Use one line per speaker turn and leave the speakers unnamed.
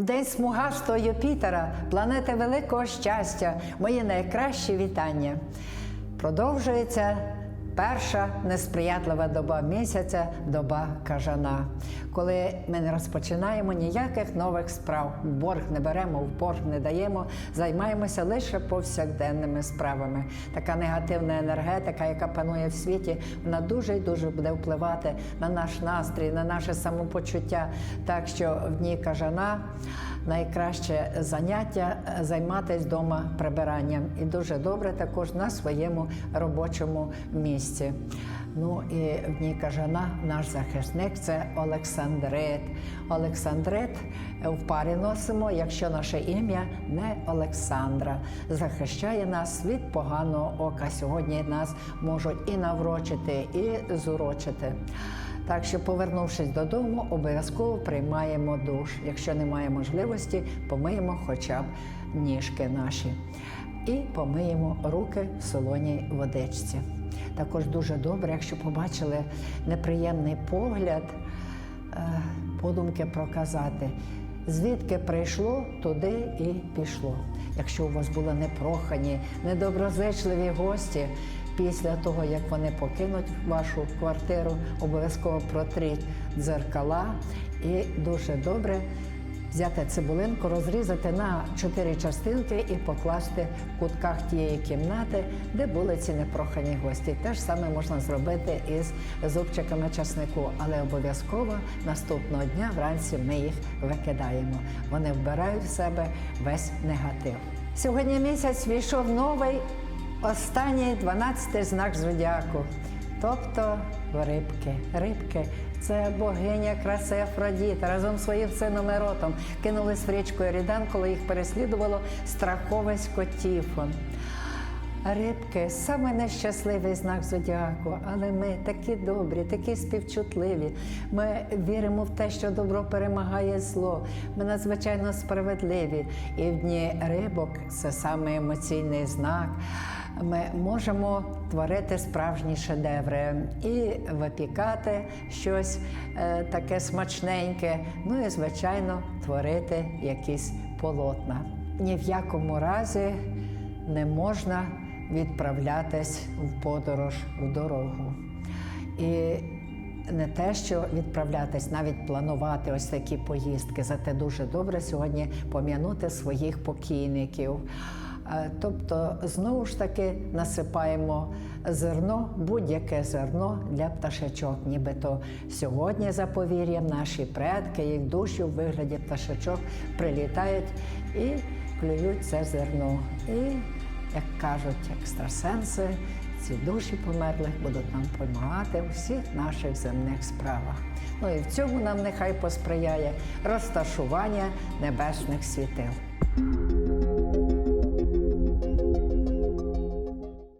В день смугастого Юпітера, планети великого щастя, мої найкращі вітання. Продовжується перша несприятлива доба місяця, доба кажана, коли ми не розпочинаємо ніяких нових справ, борг не беремо, в борг не даємо, займаємося лише повсякденними справами. Така негативна енергетика, яка панує в світі, вона дуже і дуже буде впливати на наш настрій, на наше самопочуття. Так що в дні кажана найкраще заняття займатися вдома прибиранням. І дуже добре також на своєму робочому місці. Ну і в дні кажана наш захисник це Олександрит. Олександрит в парі носимо, якщо наше ім'я не Олександра. Захищає нас від поганого ока. Сьогодні нас можуть і наврочити, і зурочити. Так що, повернувшись додому, обов'язково приймаємо душ. Якщо немає можливості, помиємо хоча б ніжки наші. І помиємо руки в солоній водичці. Також дуже добре, якщо побачили неприємний погляд, е, подумки проказати. Звідки прийшло, туди і пішло. Якщо у вас були непрохані, недоброзичливі гості, після того, як вони покинуть вашу квартиру, обов'язково протріть дзеркала і дуже добре взяти цибулинку, розрізати на чотири частинки і покласти в кутках тієї кімнати, де були ці непрохані гості. Те ж саме можна зробити із зубчиками часнику, але обов'язково наступного дня вранці ми їх викидаємо. Вони вбирають в себе весь негатив. Сьогодні місяць війшов новий, останній 12 знак зодіаку. Тобто рибки. Рибки це богиня краси Афродіта разом з своїм сином Еротом кинулись в річку Ерідан, коли їх переслідувало страховисько Тіфон. Рибки саме нещасливий знак зодіаку, але ми такі добрі, такі співчутливі. Ми віримо в те, що добро перемагає зло. Ми надзвичайно справедливі. І в дні рибок це саме емоційний знак. Ми можемо творити справжні шедеври і випікати щось е, таке смачненьке. Ну і звичайно творити якісь полотна. Ні в якому разі не можна відправлятись в подорож в дорогу. І не те, що відправлятись, навіть планувати ось такі поїздки. Зате дуже добре сьогодні пом'янути своїх покійників. Е, Тобто, знову ж таки насипаємо зерно, будь-яке зерно для пташечок. Нібито сьогодні за повір'ям наші предки, їх душі в вигляді пташечок прилітають і клюють це зерно. І як кажуть екстрасенси, ці душі померлих будуть нам допомагати у всіх наших земних справах. Ну і в цьому нам нехай посприяє розташування небесних світил.